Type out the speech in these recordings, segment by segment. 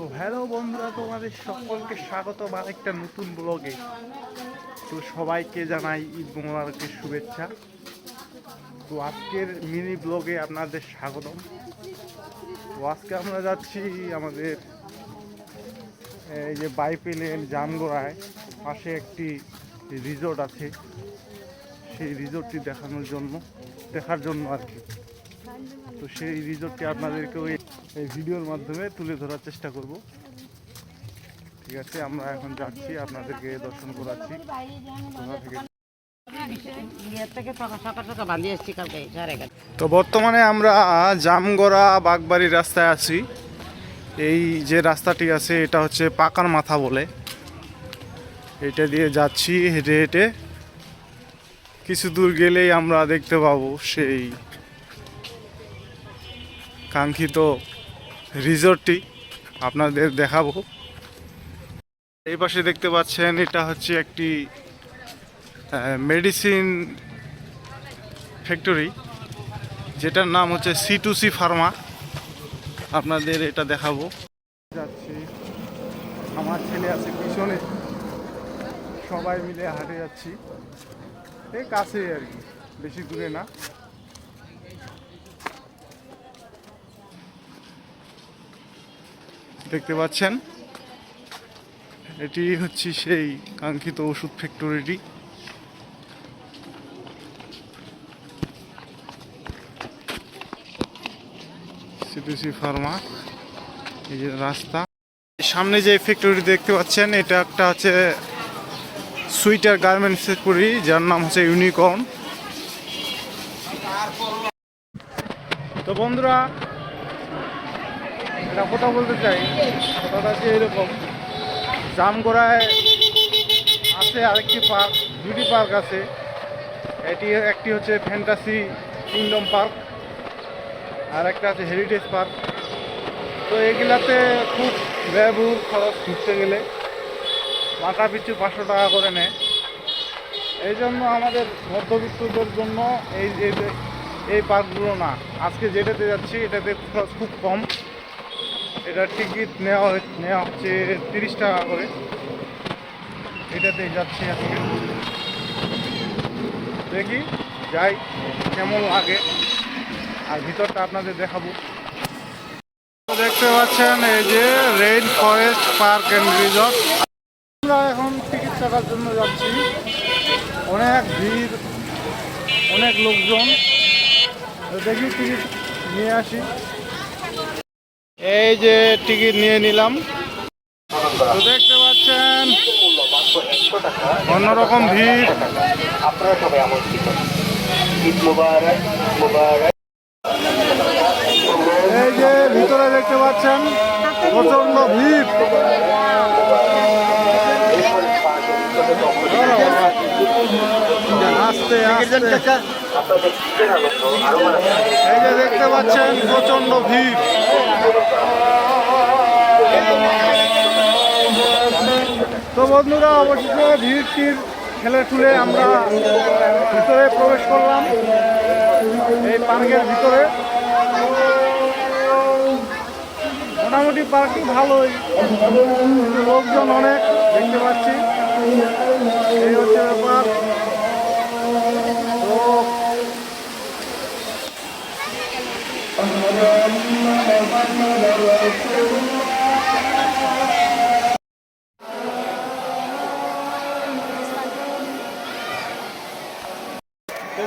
তো হ্যালো বন্ধুরা, তোমাদের সকলকে স্বাগত আরেকটা নতুন ব্লগে। তো সবাইকে জানাই ঈদ মোবারকের শুভেচ্ছা। তো আজকের মিনি ব্লগে আপনাদের স্বাগতম। তো আজকে আমরা যাচ্ছি আমাদের, এই যে বাইপেলের জামগোড়ায় পাশে একটি রিসোর্ট আছে। সেই রিসোর্টটি দেখানোর জন্য, দেখার জন্য আর কি। তো সেই রিসোর্টটি আপনাদেরকেও এই ভিডিওর মাধ্যমে তুলে ধরার চেষ্টা করব। ঠিক আছে, আমরা এখন যাচ্ছি, আপনাদেরকে দর্শন করাচ্ছি। তো বর্তমানে আমরা জামগড়া বাগবাড়ি রাস্তায় আছি। এই যে রাস্তাটি আছে, এটা হচ্ছে পাকার মাথা বলে। এটা দিয়ে যাচ্ছি হেঁটে হেঁটে। কিছু দূর গেলেই আমরা দেখতে পাবো সেই কাঙ্ক্ষিত রিসোর্টটি আপনাদের দেখাবো। এই পাশে দেখতে পাচ্ছেন, এটা হচ্ছে একটি মেডিসিন ফ্যাক্টরি যেটার নাম হচ্ছে সি টু সি ফার্মা আপনাদের এটা দেখাবো। যাচ্ছি। আমার ছেলে আছে পিছনে। সবাই মিলে হাঁটে যাচ্ছি। এই কাছে আর কি, বেশি দূরে না। দেখতে পাচ্ছেন। এটি হচ্ছে সেই কাঙ্ক্ষিত ওষুধ ফ্যাক্টরিটি সিটিসি ফার্মা এই যে রাস্তা। সামনে যে ফ্যাক্টরি দেখতে পাচ্ছেন, এটা একটা হচ্ছে সুইটার গার্মেন্টস ফ্যাক্টরি যার নাম হচ্ছে ইউনিকর্ন তো বন্ধুরা একটা কথা বলতে চাই। কথাটা হচ্ছে এরকম। জামগোড়ায় আছে আরেকটি পার্ক, দুটি পার্ক আছে। এটি একটি হচ্ছে ফ্যান্টাসি কিংডম পার্ক আর একটা আছে হেরিটেজ পার্ক। তো এগুলাতে খুব ব্যয়বহুল খরচ ঘুরতে গেলে মাথা পিছু পাঁচশো টাকা করে নেয়। এই জন্য আমাদের মধ্যবিত্তদের জন্য এই এই এই পার্কগুলো না। আজকে যেটাতে যাচ্ছি, এটাতে খরচ খুব কম। এটার টিকিট নেওয়া নেওয়া হচ্ছে তিরিশ টাকা করে। এটাতে যাচ্ছি আজকে। দেখি, যাই, কেমন লাগে। আর ভিতরটা আপনাদের দেখাবো। দেখতে পাচ্ছেন, এই যে rain forest park and resort. আমরা এখন টিকিট কাটার জন্য যাচ্ছি। অনেক ভিড়, অনেক লোকজন। দেখি টিকিট নিয়ে আসি। এই যে টিকিট নিয়ে নিলাম। দেখতে পাচ্ছেন, অন্যরকম ভিড়। এই যে ভিতরে দেখতে পাচ্ছেন প্রচণ্ড ভিড়। আস্তে আস্তে। এই যে দেখতে পাচ্ছেন প্রচণ্ড ভিড়। তো বন্ধুরা, অবশেষে ভিড় টির ঠেলে ঠুলে আমরা ভিতরে প্রবেশ করলাম, এই পার্কের ভিতরে। মোটামুটি পার্কটি ভালোই, লোকজন অনেক, দেখতে পাচ্ছি। এই হচ্ছে ব্যাপার।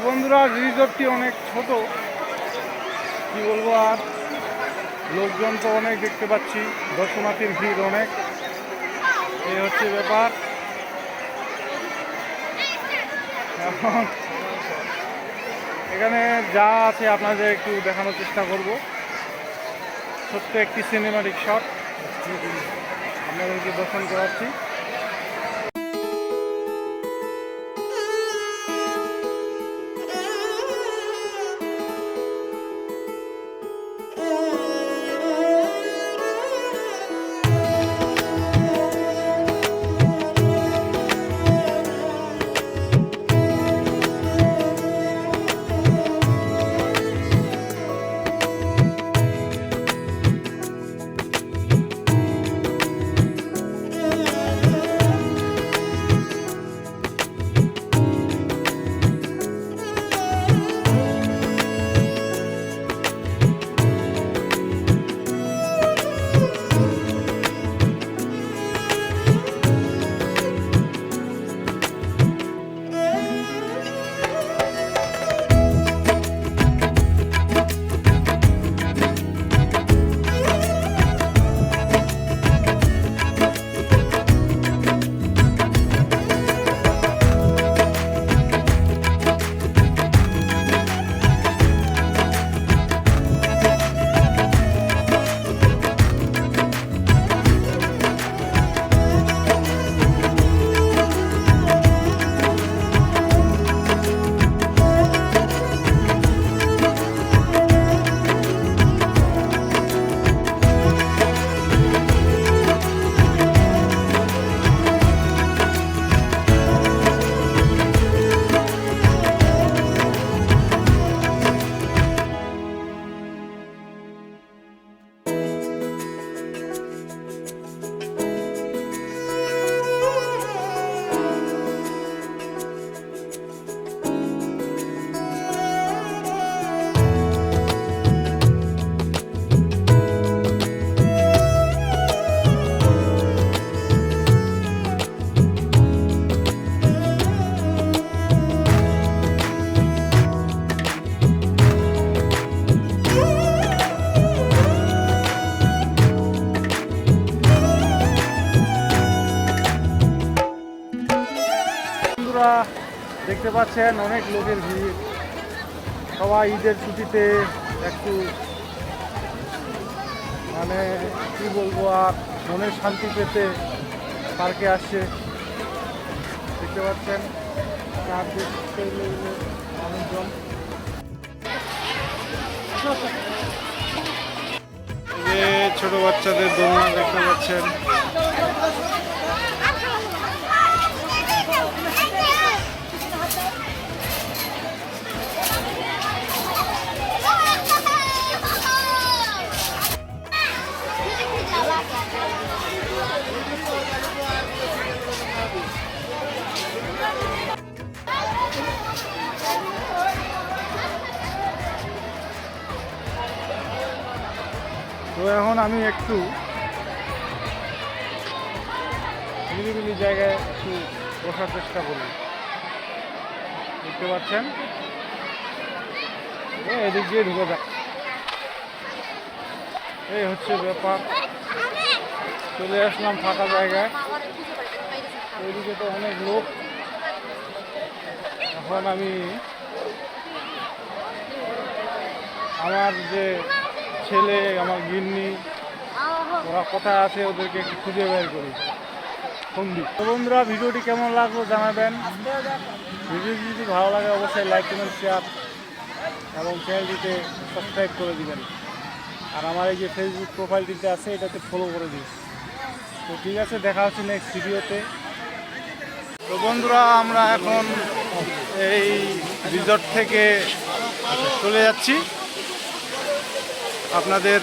বন্ধুরা রিসোর্টটি অনেক ছোট। কি বলব আর? লোকজন তো অনেক দেখতে পাচ্ছি, দর্শনার্থীর ভিড় অনেক। এই হচ্ছে ব্যাপার। এখন এখানে যা আছে আপনাদের একটু দেখানোর চেষ্টা করব। ছোট্ট একটি সিনেমাটিক শট আপনাদেরকে দর্শন করাচ্ছি। দেখতে পাচ্ছেন, অনেক লোকের ভিড়। সবাই ঈদের ছুটিতে একটু মানে কি বলব আর, মনের শান্তি পেতে পার্কে আসছে। দেখতে পাচ্ছেন মানুষজন। ছোট বাচ্চাদের দোলনা দেখতে পাচ্ছেন। এখন আমি একটু নিরিবিলি জায়গায় একটু বসার চেষ্টা করি। দেখতে পাচ্ছেন এ, এদিক দিয়ে ঢুকে যাক। এই হচ্ছে ব্যাপার। চলে আসলাম ফাঁকা জায়গায়। ওইদিকে তো অনেক লোক। এখন আমি আমার যে ছেলে, আমার গিন্নি, ওরা কোথায় আছে ওদেরকে একটু খুঁজে বের করি। সন্ধি বন্ধুরা, ভিডিওটি কেমন লাগল জানাবেন। ভিডিওটি যদি ভালো লাগে, অবশ্যই লাইক কমেন্ট শেয়ার এবং চ্যানেলটিতে সাবস্ক্রাইব করে দিবেন। আর আমার এই যে ফেসবুক প্রোফাইলটিতে আছে, এটাতে ফলো করে দিন। তো ঠিক আছে, দেখা হচ্ছে নেক্সট ভিডিওতে তো বন্ধুরা, আমরা এখন এই রিসর্ট থেকে চলে যাচ্ছি। আপনাদের